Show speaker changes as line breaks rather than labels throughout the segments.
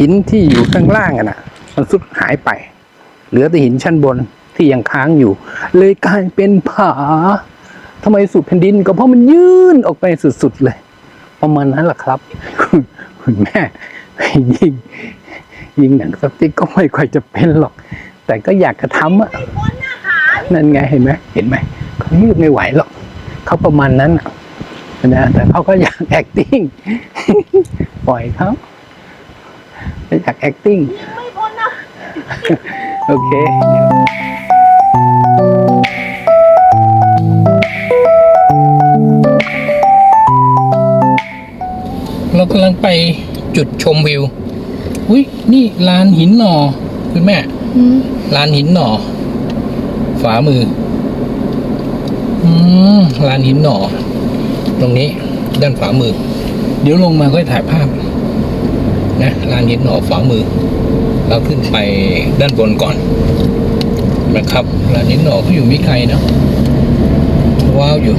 หินที่อยู่ข้างล่างอะนะมันสุดหายไป เหลือแต่หินชั้นบนที่ยังค้างอยู่ เลยกลายเป็นผาทำไมสุดแผ่นดินก็เพราะมันยื่นออกไปสุดๆเลย ประมาณนั้นแหละครับ คุณแม่ยิงยิงหนังสติ๊กก็ไม่ค่อยจะเป็นหรอก แต่ก็อยากจะทำอะนั่นไงเห็นไหมเห็นไหมเขายืดไม่ไหวหรอกเขาประมาณนั้นนะแต่เขาก็อยาก acting ปล่อยเขา อยาก acting
ไม่พ้นนะ
โอเคเดี๋ยวเรากำลังไปจุดชมวิว อุ้ยนี่ลานหินหนอคุณแม่ลานหินหนอฝามือ อืมลานหินหนอ ตรงนี้ด้านฝามือ เดี๋ยวลงมาก็ถ่ายภาพ นะลานหินหนอฝามือ เราขึ้นไปด้านบนก่อน นะครับลานหินหนอก็อยู่ม่ไกลนะว้าวอยู่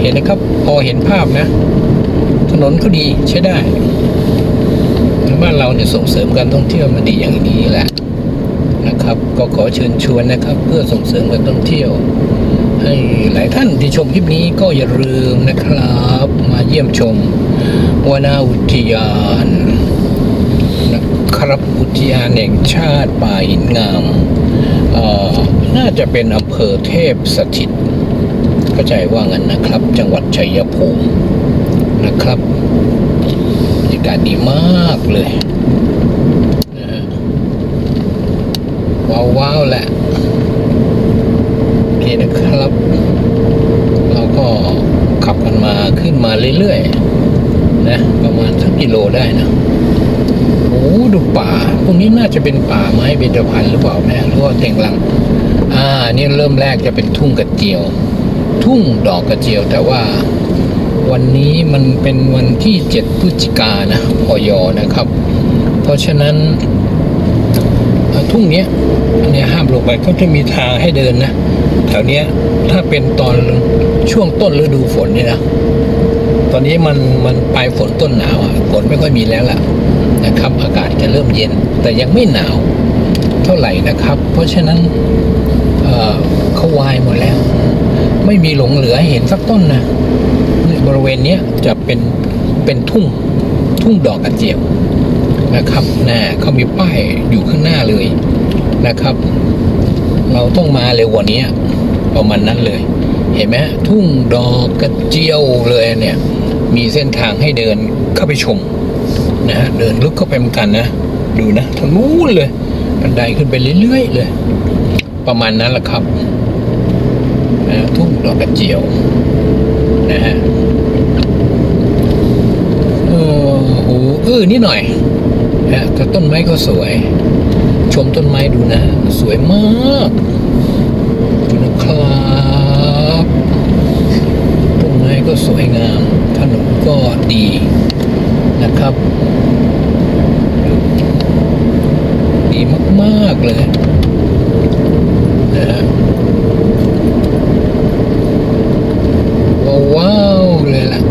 เห็นนะครับ พอเห็นภาพนะ ถนนก็ดีใช้ได้บ้านเราเนี่ยส่งเสริมการท่องเที่ยวมาดีอย่างนี้แหละ นะครับ ก็ขอเชิญชวนนะครับ เพื่อส่งเสริมการท่องเที่ยว ให้หลายท่านที่ชมคลิปนี้ก็อย่าลืมนะครับ มาเยี่ยมชมวนาอุทยานนะครับอุทยานแห่งชาติป่าหินงามอ่อน่าจะเป็นอำเภอเทพสถิตเข้าใจว่างั้นนะครับ จังหวัดชัยภูมินะครับบรรยากาศดีมากเลย ว้าวแหละ โอเคนะครับ เราก็ขับกันมาขึ้นมาเรื่อยๆ นะ ประมาณสักกิโลได้นะ โอ้ดูป่า พวกนี้น่าจะเป็นป่าไม้เบญจพรรณหรือเปล่าแม่หรือว่าเต่งลัง อ่า นี่เริ่มแรกจะเป็นทุ่งกระเจียว ทุ่งดอกกระเจียวแต่ว่าวันนี้มันเป็นวันที่ 7 พฤศจิกายนะพยอนะครับ เพราะฉะนั้น ทุ่งนี้อันเนี้ยห้ามลงไปเขาจะมีทางให้เดินนะแถวเนี้ยถ้าเป็นตอนช่วงต้นฤดูฝนเนี่ยนะตอนนี้มันมันปลายฝนต้นหนาวอะฝนไม่ค่อยมีแล้วล่ะนะครับ อากาศจะเริ่มเย็น แต่ยังไม่หนาว เท่าไหร่นะครับ เพราะฉะนั้นเอ่อเขาวายหมดแล้ว ไม่มีหลงเหลือให้เห็นสักต้นนะบริเวณนี้จะเป็นเป็นทุ่งทุ่งดอกกระเจียว นะครับนะเขามีป้ายอยู่ข้างหน้าเลยนะครับ เราต้องมาเร็วกว่านี้ประมาณนั้นเลย เห็นไหมทุ่งดอกกระเจียวเลยเนี่ย มีเส้นทางให้เดินเข้าไปชมนะฮะเดินลึกเข้าไปเหมือนกันนะดูนะทางนู้นเลยบันไดขึ้นไปเรื่อยๆเลย ประมาณนั้นแหละครับนะทุ่งดอกกระเจียวนะฮะเออโอ้เออนิดหน่อย แต่ต้นไม้ก็สวย ชมต้นไม้ดูนะ สวยมากดูนะครับต้นไม้ก็สวยงาม ถนนก็ดีนะครับ ดีมาก ๆ เลยนะฮะว้าวๆเลยล่ะ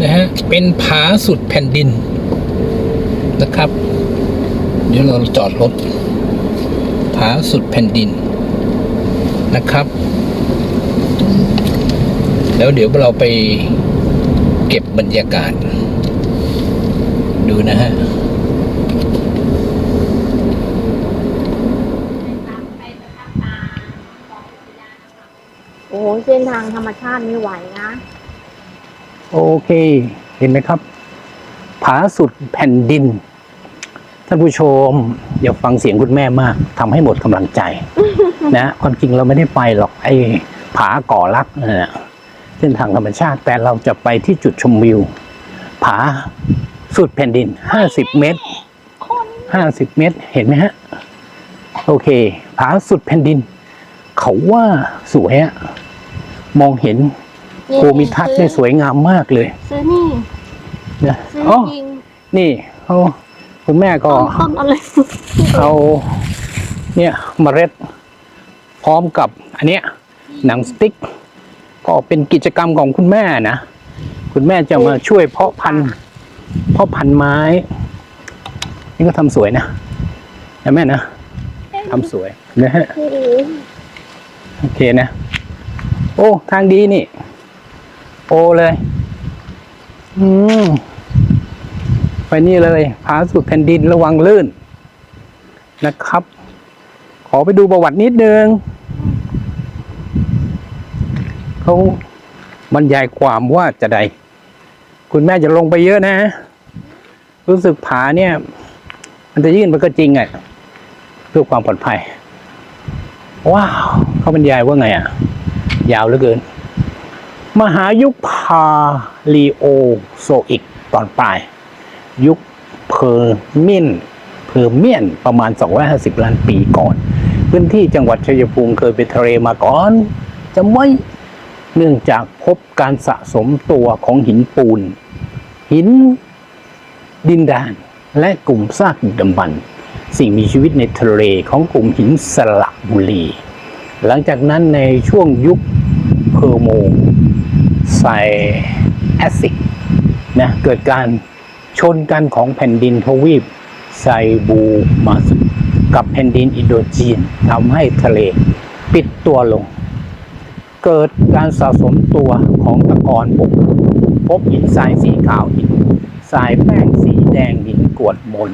นะฮะ เป็น ผาสุดแผ่นดินนะครับ เดี๋ยวเราจอดรถผาสุดแผ่นดินนะครับ แล้วเดี๋ยวเราไปเก็บบรรยากาศ ดูนะฮะ
โอ้โหเส้นทางธรรมชาติไม่ไหวนะ
โอเค เห็นไหมครับ ผาสุดแผ่นดิน ท่านผู้ชมอย่าฟังเสียงคุณแม่มากทำให้หมดกำลังใจ นะความจริงเราไม่ได้ไปหรอกไอ้ผาก่อรักนั่นนะเส้นทางธรรมชาติแต่เราจะไปที่จุดชมวิว ผาสุดแผ่นดิน50เมตร50เมตรเห็นไหมฮะ โอเค ผาสุดแผ่นดิน เขาว่าสวยอะมองเห็น ภูมิทัศน์ได้สวยงามมากเลย
ซื้อนี่
นะ
ซื้อ
อ๋อ
ยิง
นี่เขาคุณแม่ก็
ต้นต้นอะไร
เอาเนี่ยเมล็ดพร้อมกับอันเนี้ยหนังสติ๊ก ก็เป็นกิจกรรมของคุณแม่นะ คุณแม่จะมาช่วยเพาะพันธุ์เพาะพันธุ์ไม้ นี่ก็ทำสวยนะนะแม่นะทำสวยนะฮะ
โอ้โห
โอเคนะ โอ้ ทางดีนี่ โอเลย อืมไปนี่เลยผาสุดแผ่นดินระวังลื่น นะครับ ขอไปดูประวัตินิดนึงเขาบรรยายความว่าจะใด คุณแม่จะลงไปเยอะนะ รู้สึกผาเนี่ย มันจะยื่นไปก็จริงอะ่ะเพื่อความปลอดภัย ว้าว เขาบรรยายว่าไงอะ ยาวเหลือเกิน มหายุคพาลีโอโซอิกตอนปลาย ยุคเพอร์มียนเพอร์เมียนประมาณ 250 ล้านปีก่อน พื้นที่จังหวัดชัยภูมิเคยเป็นทะเลมาก่อนจำไว้เนื่องจากพบการสะสมตัวของหินปูน หินดินดาน และกลุ่มซากดึกดำบรรสิ่งมีชีวิตในทะเลของกลุ่มหินสลักบุรี หลังจากนั้นในช่วงยุค เพอร์โมไซแอซิกนะเกิดการชนกันของแผ่นดินทวีปไซบูมาสกับแผ่นดินอินโดจีนทำให้ทะเลปิดตัวลง เกิดการสะสมตัวของตะกอนบกพบหินทรายสีขาวหินทรายแป้งสีแดงหินกวดมน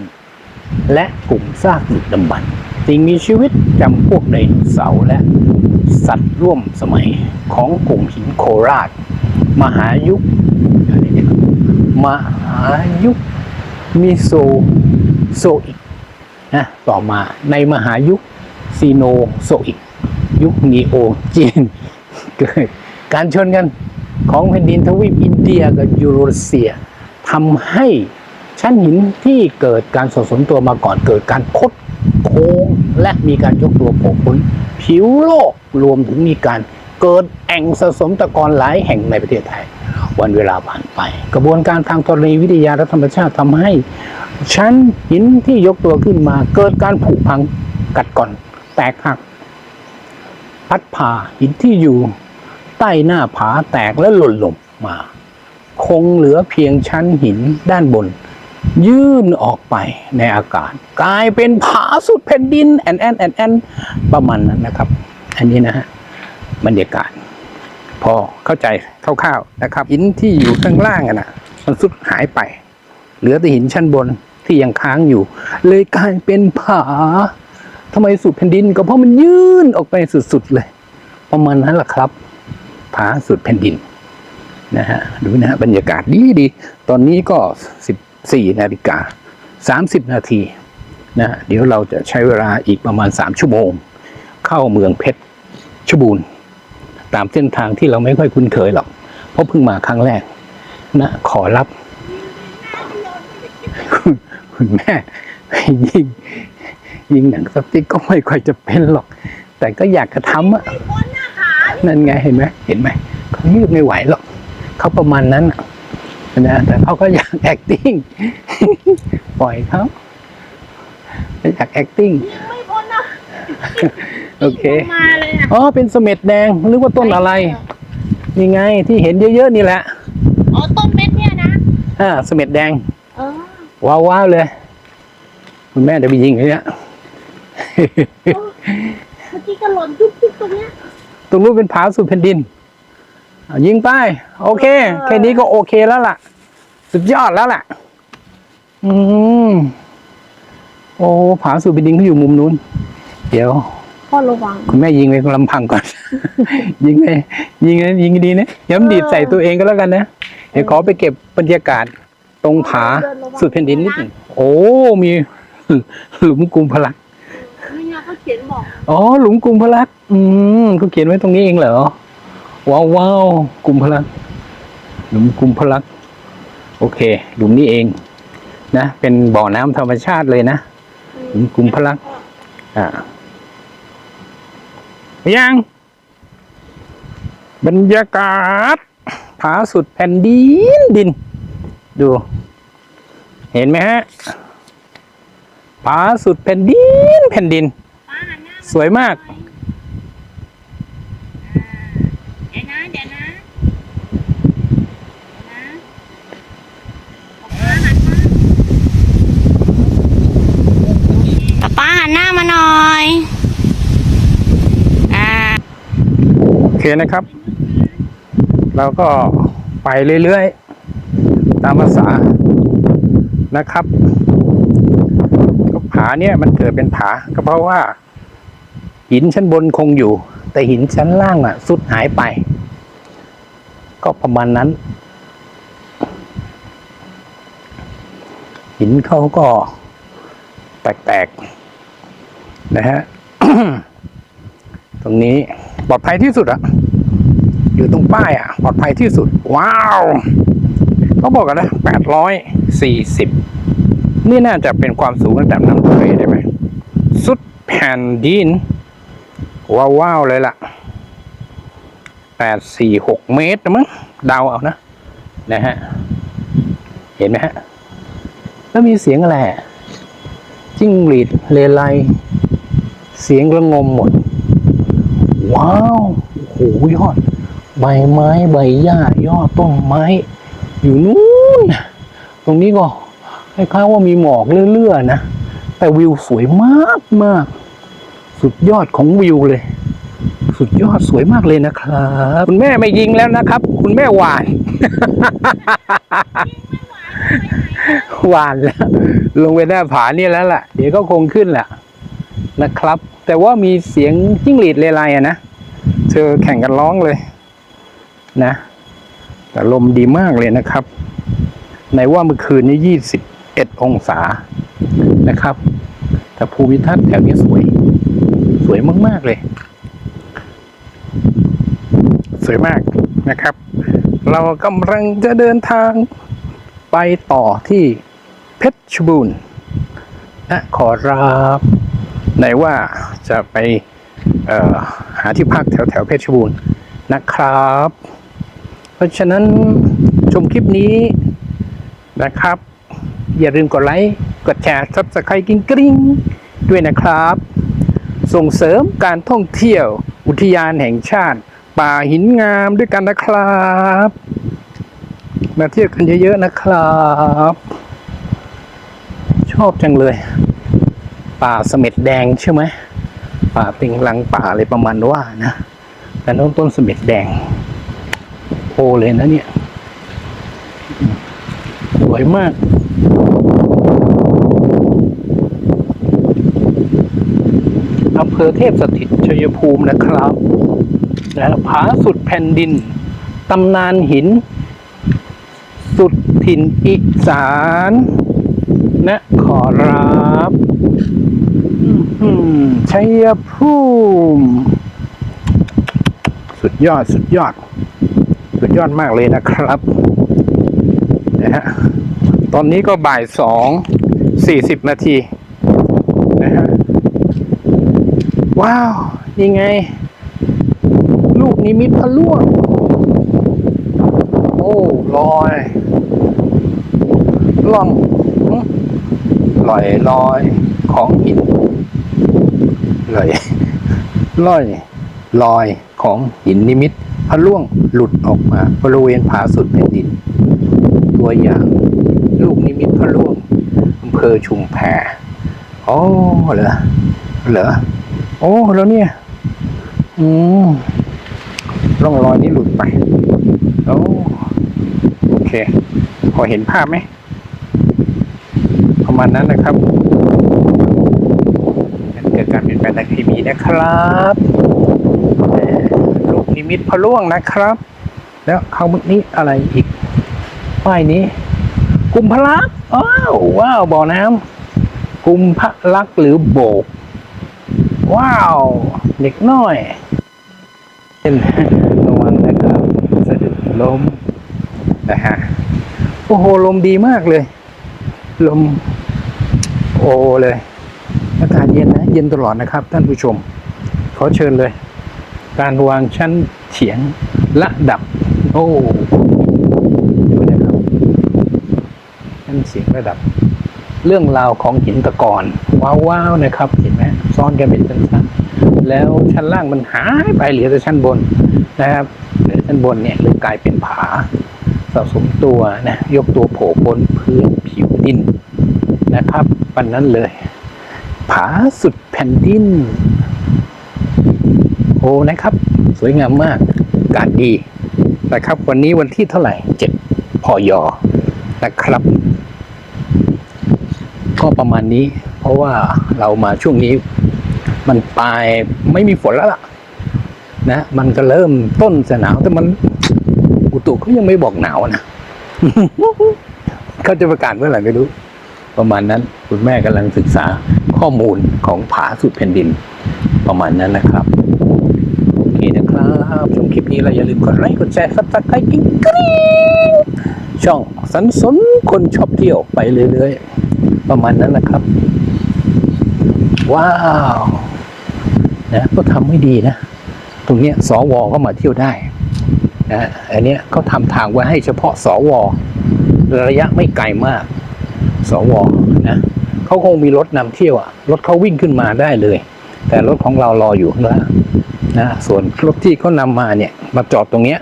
และกลุ่มซากดึกดำบรรพ์ สิ่งมีชีวิตจำพวกไดโนเสาร์และ สัตว์ร่วมสมัยของกลุ่มหินโคราช มหายุคมหายุคมิโซโซอิกนะต่อมาในมหายุคซีโนโซอิก ยุคนีโอจีนเกิดการชนกันของแผ่นดินทวีปอินเดียกับยูโรเซียทำให้ชั้นหินที่เกิดการสะสมตัวมาก่อนเกิดการคด ค้งและมีการยกตัวโผล่พ้นผิวโลกรวมถึงมีการเกิดแอ่งสะสมตะกอนหลายแห่งในประเทศไทย วันเวลาผ่านไป กระบวนการทางธรณีวิทยาและธรรมชาติทำให้ ชั้นหินที่ยกตัวขึ้นมา เกิดการผุพังกัดก่อน แตกหัก พัดพาหินที่อยู่ ใต้หน้าผาแตกและหล่นลงมา คงเหลือเพียงชั้นหินด้านบน ยื่นออกไปในอากาศ กลายเป็นผาสุดแผ่นดินแอนแอนแอนแอนประมาณนั้นนะครับ อันนี้นะฮะบรรยากาศ พอเข้าใจคร่าวๆนะครับ หินที่อยู่ข้างล่างอะนะมันสุดหายไป เหลือแต่หินชั้นบนที่ยังค้างอยู่ เลยกลายเป็นผาทำไมสุดแผ่นดิน ก็เพราะมันยื่นออกไปสุดๆเลย ประมาณนั้นแหละครับผาสุดแผ่นดินนะฮะดูนะฮะบรรยากาศดีดีตอนนี้ก็สิบ สี่นาฬิกาสามสิบนาทีนะฮะเดี๋ยวเราจะใช้เวลาอีกประมาณสามชั่วโมง เข้าเมืองเพชรชบูรณ์ตามเส้นทางที่เราไม่ค่อยคุ้นเคยหรอก เพราะเพิ่งมาครั้งแรกนะขอรับ คุณคุณแม่ยิงยิงหนังสติ๊กก็ไม่ค่อยจะเป็นหรอก แต่ก็อยากจะทำอะนั่นไงเห็นไหมเห็นไหมเขายืดไม่ไหวหรอกเขาประมาณนั้นอะ นะแต่เขาก็อยาก acting ปล่อยเขาเขาอยาก acting
ไม่พ้นนะ
โอเค
มาเลยอะ
อ๋อเป็นเสม็ดแดงหรือว่าต้นอะไรนี่ไงที่เห็นเยอะๆนี่แหละ
อ๋อต้นเม็ดเนี่ยนะ
อ่าเสม็ดแดง
เออ
ว้าวว้าวเลย คุณแม่จะไปยิงเลยเนี่ย
เมื่อกี้ก็หล่นจุ๊บจุ๊บตรงเนี้ย
ตรงนู้นเป็นผาสุดแผ่นดินเอา ยิงไป โอเค
เออ
แค่นี้ก็โอเคแล้วล่ะ สุดยอดแล้วล่ะ อืมโอ้ผาสุดแผ่นดินเขาอยู่มุมนู้น เดี๋ยว
พ่อระวัง
คุณแม่ยิงไปลำพังก่อน ยิงไปยิงนะยิงดีนะย้ำดีดใส่ตัวเองก็แล้วกันนะเดี๋ยวขอไปเก็บบรรยากาศตรงผาสุดแผ่นดินนิดหนึ่งโอ้มีหลุมกลุ่มพลัก
นี่ไงเขาเขียนบอก
อ๋อหลุมกลุ่มพลัก อืมเขาเขียนไว้ตรงนี้เองเหรอ ว้าวว้าวกลุ่มพลักหลุมกลุ่มพลักโอเค หลุมนี้เองนะ เป็นบ่อน้ำธรรมชาติเลยนะหลุมกลุ่มพลักอ่ายังบรรยากาศผาสุดแผ่นดินดิน ดู เห็นไหมฮะผาสุดแผ่นดินแผ่นดิน สวยมาก
เดี๋ยวนะเดี๋ยวนะนะป้าหันหน้ามาหน่อย อ่า
โอ เคนะครับ เราก็ไปเรื่อยๆ ตามภาษานะครับก็ผาเนี่ยมันเกิดเป็นผาก็เพราะว่า หินชั้นบนคงอยู่ แต่หินชั้นล่างอะสุดหายไป ก็ประมาณนั้น หินเขาก็แตกๆนะฮะ ตรงนี้ปลอดภัยที่สุดอะอยู่ตรงป้ายอะปลอดภัยที่สุด ว้าวเขาบอกกันนะแปดร้อยสี่สิบนี่น่าจะเป็นความสูงระดับน้ำทะเลได้ไหมสุดแผ่นดิน ว้าววาวเลยล่ะแปดสี่หกเมตรนะมั้งเดาเอานะ นะฮะ เห็นไหมฮะ แล้วมีเสียงอะไรจิ้งหรีดเลไลเสียงระงมหมด ว้าวโอ้โหยอด ใบไม้ใบหญ้ายอดต้นไม้ อยู่นู้นตรงนี้ก็คล้ายๆว่ามีหมอกเลื่อยๆนะ แต่วิวสวยมากมาก สุดยอดของวิวเลย สุดยอดสวยมากเลยนะครับ คุณแม่ไม่ยิงแล้วนะครับ คุณแม่หวาน หวานแล้ว ลงไปหน้าผานี่แล้วล่ะ เดี๋ยวก็คงขึ้นแหละ นะครับ แต่ว่ามีเสียงจิ้งหรีดเลไลอะนะเธอแข่งกันร้องเลยนะแต่ลมดีมากเลยนะครับ ในว่าเมื่อคืนนี้ยี่สิบเอ็ดองศานะครับ แต่ภูมิทัศน์แถวนี้สวย สวยมาก ๆ เลย สวยมากนะครับ เรากำลังจะเดินทางไปต่อที่เพชรบูรณ์นะขอรับ ไหนว่าจะไปหาที่พักแถวแถวเพชรบูรณ์นะครับ เพราะฉะนั้นชมคลิปนี้นะครับ อย่าลืมกดไลค์กดแชร์ซับสไครต์กิ้งกริ้งด้วยนะครับ ส่งเสริมการท่องเที่ยวอุทยานแห่งชาติ ป่าหินงามด้วยกันนะครับ มาเที่ยวกันเยอะๆนะครับ ชอบจังเลย ป่าเสม็ดแดงใช่ไหมป่าติงลังป่าอะไรประมาณว่านะแต่ต้นต้นเสม็ดแดงโอเลยนะเนี่ย สวยมากอำเภอเทพสถิตชัยภูมินะครับนะผาสุดแผ่นดิน ตำนานหิน สุดถิ่นอีสาน นะขอรับชัยภูมิสุดยอดสุดยอด สุดยอดมากเลยนะครับนะฮะตอนนี้ก็บ่ายสองสี่สิบนาทีนะฮะว้าวยังไง ลูกนิมิตพะล่วง โอ้ลอยล่อง ลอยลอยของหินลอยลอยลอยของหินนิมิตพระล่วงหลุดออกมาบริเวณผาสุดแผ่นดิน ตัวอย่างลูกนิมิตพระล่วงอำเภอชุมแพอ๋อเหรอเหรอโอ้แล้วเนี่ย อืมร่องรอยนี้หลุดไปโอ้โอเค พอเห็นภาพไหม ประมาณนั้นนะครับเกิดการเปลี่ยนแปลงทางเคมีนะครับลูกนิมิตพะล่วงนะครับ แล้วเขาเมื่อนี้อะไรอีกป้ายนี้กุมพลักอ้าวว้าวบ่อน้ำกุมพลักหรือโบก ว้าว เด็กน้อยเป็นระวังนะครับสะดุดลมนะฮะโอ้โห ลมดีมากเลย ลม โอ้เลย อากาศเย็นนะ เย็นตลอดนะครับ ท่านผู้ชม ขอเชิญเลย การวางชั้นเฉียงระดับ โอ้ดูนะครับชั้นเสียงระดับ เรื่องราวของหินตะกอนว้าวๆนะครับ เห็นไหมซ้อนกันเป็นชั้นๆแล้วชั้นล่างมันหายไปเหลือแต่ชั้นบนนะครับเหลือชั้นบนเนี่ยเลยกลายเป็นผาสะสมตัวนะยกตัวโผล่พ้นพื้นผิวดิน นะครับปันนั้นเลย ผาสุดแผ่นดิน โอ้นะครับ สวยงามมากกาศดีนะครับ วันนี้วันที่เท่าไหร่เจ็ดพอยอนะครับ ก็ประมาณนี้ เพราะว่าเรามาช่วงนี้ มันปลายไม่มีฝนแล้วล่ะ นะ มันก็เริ่มต้นจะหนาวแต่มันอุตุเขายังไม่บอกหนาวนะเขาจะประกาศเมื่อไหร่ไม่รู้ ประมาณนั้นคุณแม่กำลังศึกษาข้อมูลของผาสุดแผ่นดิน ประมาณนั้นนะครับโอเคนะครับชมคลิปนี้แล้วอย่าลืมกดไลค์กดแชร์ซับสไครต์กิ๊งกริ๊งช่องสันสนคนชอบเที่ยวไปเรื่อยๆ ประมาณนั้นนะครับ ว้าวนะก็ทำไม่ดีนะ ตรงเนี้ยสวก็มาเที่ยวได้นะอันเนี้ยเขาทำทางไว้ให้เฉพาะสวระยะไม่ไกลมาก สวนะเขาคงมีรถนำเที่ยวอะรถเขาวิ่งขึ้นมาได้เลย แต่รถของเรารออยู่ข้างล่างนะส่วนรถที่เขานำมาเนี่ยมาจอดตรงเนี้ย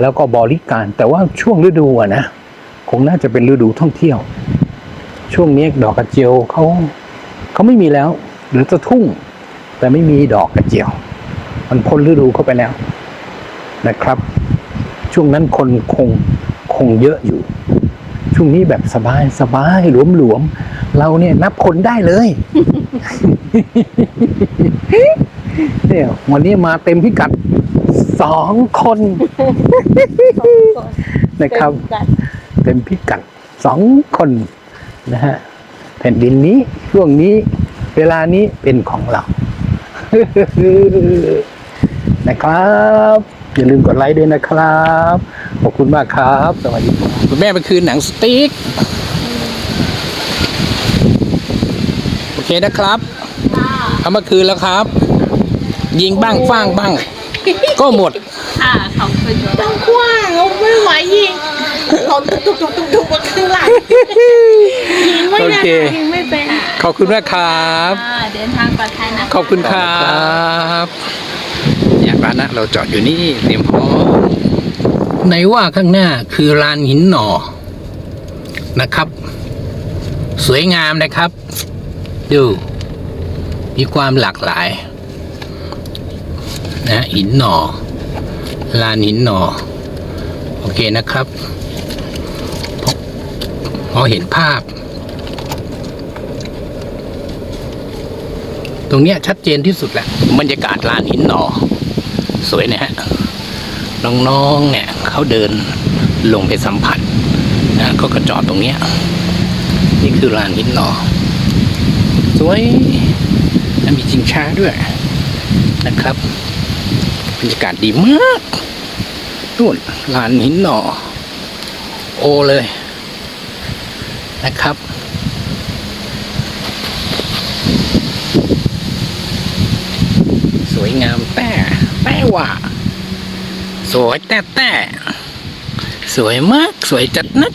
แล้วก็บริการแต่ว่าช่วงฤดูอะนะคงน่าจะเป็นฤดูท่องเที่ยว ช่วงนี้ดอกกระเจียวเขาเขาไม่มีแล้ว หรือจะทุ่ง แต่ไม่มีดอกกระเจียว มันพ้นฤดูเข้าไปแล้วนะครับ ช่วงนั้นคนคงคงเยอะอยู่ ช่วงนี้แบบสบายสบายหลวมหลวมๆเราเนี่ยนับคนได้เลยเนี่ยวันนี้มาเต็มพิกัดสองคนนะครับ เต็มพิกัดสองคนนะฮะแผ่นดินนี้ช่วงนี้เวลานี้เป็นของเรานะครับ อย่าลืมกดไลค์ด้วยนะครับ ขอบคุณมากครับ สวัสดีครับคุณแม่ไปคืนหนังสติ๊ก โอเคนะครับ เอามาคืนแล้วครับ ยิงบ้างฟ้างบ้าง ก็หมด
ค่ะขอบคุณ
ตั้งกว้างเราไม่ไหวยิงเราตุกตุกตุกตุกตุกมาข้างหลังยิงไม่
โอ
ได้
เค
ยิงไม่เป็น
ขอบคุณมากครับ
ค่ะเดินทางปลอดภัยนะคะ
ขอบคุณครับ เนี่ยร้านนะเราจอดอยู่นี่เตรียมพร้อมในว่าข้างหน้าคือลานหินหน่อนะครับ สวยงามนะครับ ดู มีความหลากหลาย นะหินหน่อลานหินหน่อโอเคนะครับพอพอเห็นภาพ ตรงเนี้ยชัดเจนที่สุดแหละบรรยากาศลานหินหนอ สวยนะฮะน้องๆเนี่ยเขาเดินลงไปสัมผัสนะเขาก็จอดตรงเนี้ยนี่คือลานหินหนอสวยและมีจิงช้าด้วยนะครับบรรยากาศดีมากนู่นลานหินหนอโอเลยนะครับสวยงามแต่ ว่า สวยแต่แต่สวยมาก สวยจัดนัก